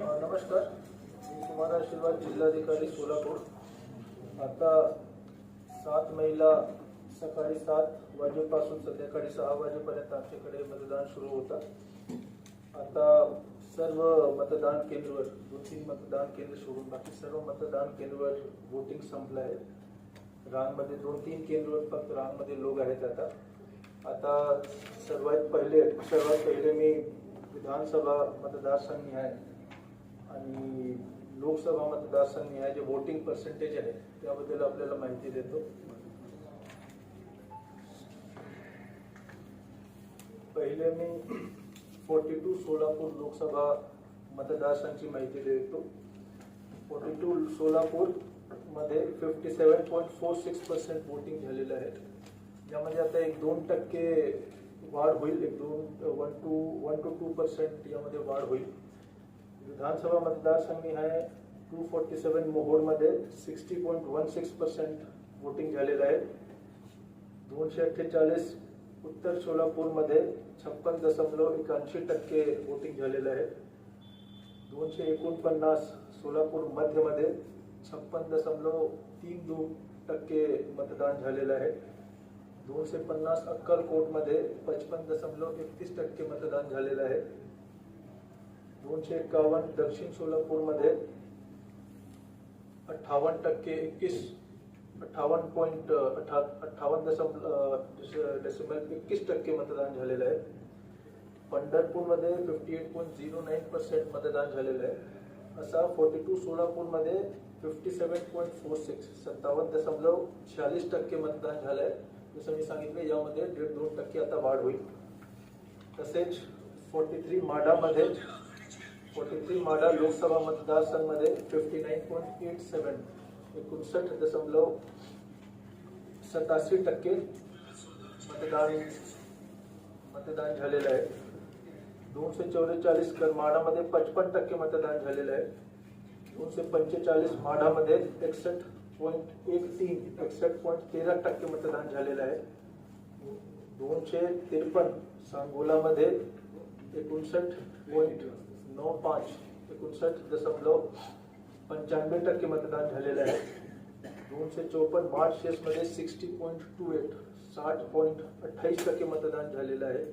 नमस्कार. मी कुमार आशीर्वाद जिल्हाधिकारी सोलापूर. आता सात मेला सकाळी सात वाजेपासून संध्याकाळी सहा वाजेपर्यंत आमच्याकडे मतदान सुरू होतं. आता सर्व मतदान केंद्रवर दोन तीन मतदान केंद्र सोडून बाकी सर्व मतदान केंद्रवर वोटिंग संपलं आहे रांगमध्ये दोन तीन केंद्रवर फक्त रांगमध्ये लोक आहेत आता. आता सर्वात पहिले सर्वात पहिले मी विधानसभा मतदारसंघ आहे. आणि लोकसभा मतदारसंघ आहे जे वोटिंग पर्सेंटेज आहे त्याबद्दल आपल्याला माहिती देतो. पहिले मी फोर्टी टू सोलापूर लोकसभा मतदारसंघाची माहिती देतो. फोर्टी टू सोलापूरमध्ये fifty seven point four six percent voting झालेलं आहे. यामध्ये आता एक दोन टक्के वाढ होईल एक दोन one two one two two percent यामध्ये वाढ होईल. विधानसभा मतदारसंघ आहे. Two forty seven मोहोळमध्ये sixty point one six percent voting झालेलं आहे. दोनशे अठ्ठेचाळीस उत्तर सोलापूरमध्ये छप्पन दशमलव एकाऐंशी टक्के वोटिंग झालेलं आहे. दोनशे एकोणपन्नास सोलापूर मध्यमध्ये छप्पन दशमलव तीन दोन टक्के मतदान झालेलं आहे. दोनशे पन्नास अक्कलकोटमध्ये पचपन दशमलव एकतीस टक्के मतदान झालेलं आहे. दोनशे एकावन्न दक्षिण सोलापूरमध्ये अठ्ठावन्न टक्के एकवीस अठ्ठावन्न पॉईंट अठ्ठा अठ्ठावन्न दशम डेसिमल एकवीस टक्के मतदान झालेलं आहे. पंढरपूरमध्ये fifty eight point zero nine percent मतदान झालेलं आहे. असा फोर्टी टू सोलापूरमध्ये fifty seven point four six सत्तावन्न दशमलव शहालीस टक्के मतदान झालं आहे जसं मी सांगितलं यामध्ये दीड दोन टक्के आता वाढ होईल. तसेच फोर्टी थ्री माडामध्ये forty three Madha Lok Sabha मतदारसंघमध्ये fifty nine point eight seven एकोणसष्ट दशमलव सत्तासी टक्के मतदान मतदान झालेलं आहे. दोनशे चौवेचाळीस करमाडामध्ये पचपन टक्के मतदान झालेलं आहे. दोनशे पंचेचाळीस माढामध्ये एकसष्ट पॉईंट एक तीन, एकसष्ट पॉईंट तेरा टक्के मतदान झालेलं आहे. दोनशे त्रेपन्न सांगोलामध्ये एकोणसष्ट पॉईंट नऊ पाच. एकोणसष्ट दशमलव पंच्याण्णव टक्के मतदान झालेलं आहे. दोनशे चौपन्न मार्चेसमध्ये सिक्स्टी पॉईंट टू एट साठ पॉईंट अठ्ठावीस टक्के मतदान झालेलं आहे.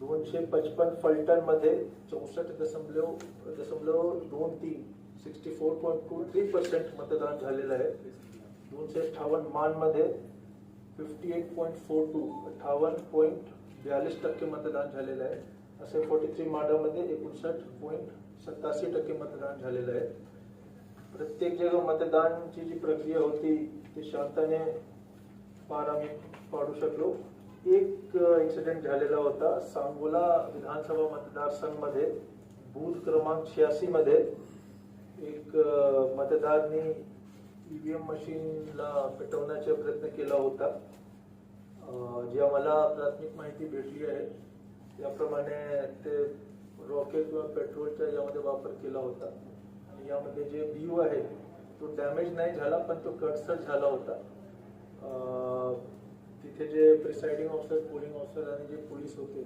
दोनशे पचपन्न फलटणमध्ये चौसष्ट दशमलव दशमलव दोन तीन sixty four point two three percent मतदान झालेलं आहे. दोनशे अठ्ठावन्न मानमध्ये fifty eight point four two अठ्ठावन्न पॉईंट बयालीस टक्के मतदान झालेलं आहे. असे फोर्टी थ्री माडामध्ये एकोणसाठ पॉईंट सत्तासी टक्के मतदान झालेलं आहे. प्रत्येक जगा मतदानची जी प्रक्रिया होती ती शांतने पार आम्ही पाडू शकलो. एक इन्सिडेंट झालेला होता. सांगोला विधानसभा मतदारसंघमध्ये बूथ क्रमांक छियासी मध्ये एक अ, मतदारनी ईव्हीएम मशीनला पेटवण्याचा प्रयत्न केला होता. जी आम्हाला प्राथमिक माहिती भेटली आहे. याप्रमाणे ते रॉकेट किंवा पेट्रोलचा यामध्ये वापर केला होता. आणि यामध्ये जे बीव आहे तो डॅमेज नाही झाला पण तो कटसर झाला होता. तिथे जे प्रिसाइडिंग ऑफिसर पोलिंग ऑफिसर आणि जे पोलीस होते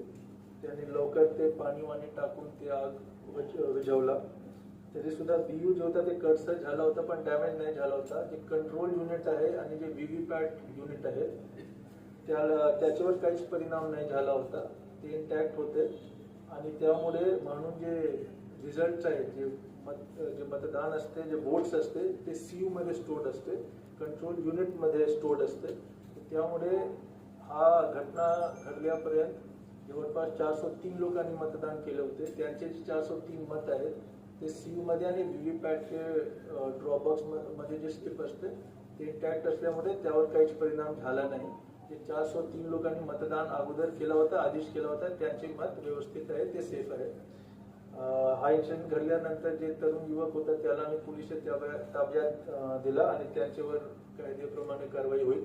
त्यांनी लवकर ते पाणी वाणी टाकून ते आग विझ- विझवला तरी सुद्धा बीयू जो होता ते कटसर झाला होता पण डॅमेज नाही झाला होता. जे कंट्रोल युनिट आहे आणि जे व्ही पॅट युनिट आहे त्याला त्याच्यावर काहीच परिणाम नाही झाला होता. ते इंटॅक्ट होते. आणि त्यामुळे म्हणून जे रिझल्ट आहे जे मत जे मतदान असते जे वोट्स असते ते सी यूमध्ये स्टोर्ड असते. कंट्रोल युनिटमध्ये स्टोर्ड असते. त्यामुळे हा घटना घडल्यापर्यंत जवळपास चारशे तीन लोकांनी मतदान केले होते. त्यांचे जे चारशे तीन मत आहेत ते सी मध्ये आणि व्ही पॅटचे ड्रॉबॉक्समध्ये जे स्टिप असते ते इंटॅक्ट असल्यामुळे त्यावर काहीच परिणाम झाला नाही. जे चारशे तीन लोकांनी मतदान अगोदर केला होता आदेश केला होता त्यांचे मत व्यवस्थित आहे ते सेफ आहे. हा इन्सिडेंट घडल्यानंतर जे तरुण युवक होता त्याला आम्ही पोलीस ताब्यात ताब्यात दिला आणि त्यांच्यावर कायदेप्रमाणे कारवाई होईल.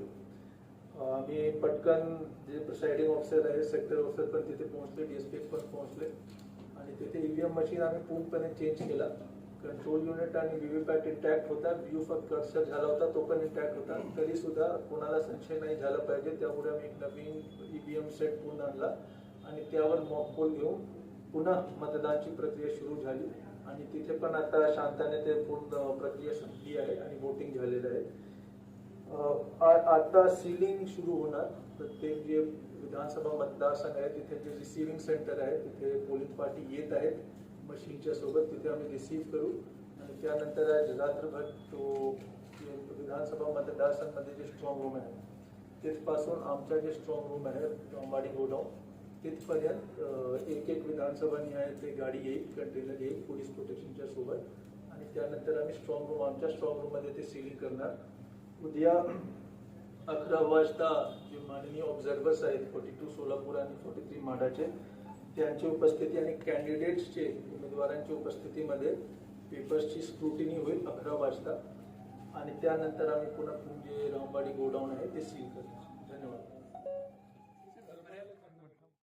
आम्ही पटकन जे प्रिसाइडिंग ऑफिसर आहे सेक्टर ऑफिसर पण तिथे पोहोचले डीएसपी पण पोहोचले. आणि तिथे ईव्हीएम मशीन आम्ही पूर्णपणे चेंज केला. कंट्रोल युनिट आणि व्हीव्हीपॅट इंटॅक्ट होता व्ह्यू फक्त कर्सर झाला होता तो पण इंटॅक्ट होता. तरी सुद्धा कोणाला संशय नाही झाला पाहिजे. त्यामुळे आम्ही एक नवीन ईव्हीएम सेट पूर्ण आणला आणि त्यावर मॉक पोल घेऊन पुन्हा मतदानची प्रक्रिया सुरू झाली. आणि तिथे पण आता शांताने ते पूर्ण प्रक्रिया संपली आहे आणि वोटिंग झालेलं आहे. आ- आता सिलिंग सुरू होणार. प्रत्येक जे विधानसभा मतदारसंघ आहे तिथे जे रिसिव्हिंग सेंटर आहे तिथे पोलिंग पार्टी येत आहेत. मशीनच्या सोबत तिथे आम्ही रिसीव्ह करू. आणि त्यानंतर आज रात्रभर तो विधानसभा मतदारसंघमध्ये जे स्ट्रॉंग रूम आहे तिथपासून आमचा जे स्ट्रॉंग रूम आहे अंबाडी गोडाऊन तिथपर्यंत एक एक विधानसभा निहाय ते गाडी येईल कंटेनर येईल पोलीस प्रोटेक्शनच्या सोबत. आणि त्यानंतर आम्ही स्ट्रॉंग रूम आमच्या स्ट्रॉंग रूममध्ये ते सिलिंग करणार. उद्या अकरा वाजता जे माननीय ऑब्झर्वर्स आहेत फोर्टी टू सोलापूर आणि फोर्टी थ्री माडाचे त्यांची उपस्थिती आणि कॅन्डिडेट्सचे उमेदवारांच्या उपस्थितीमध्ये पेपर्सची स्क्रुटिनी होईल अकरा वाजता. आणि त्यानंतर आम्ही पुन्हा जे रामवाडी गोडाऊन आहे ते सील करतो.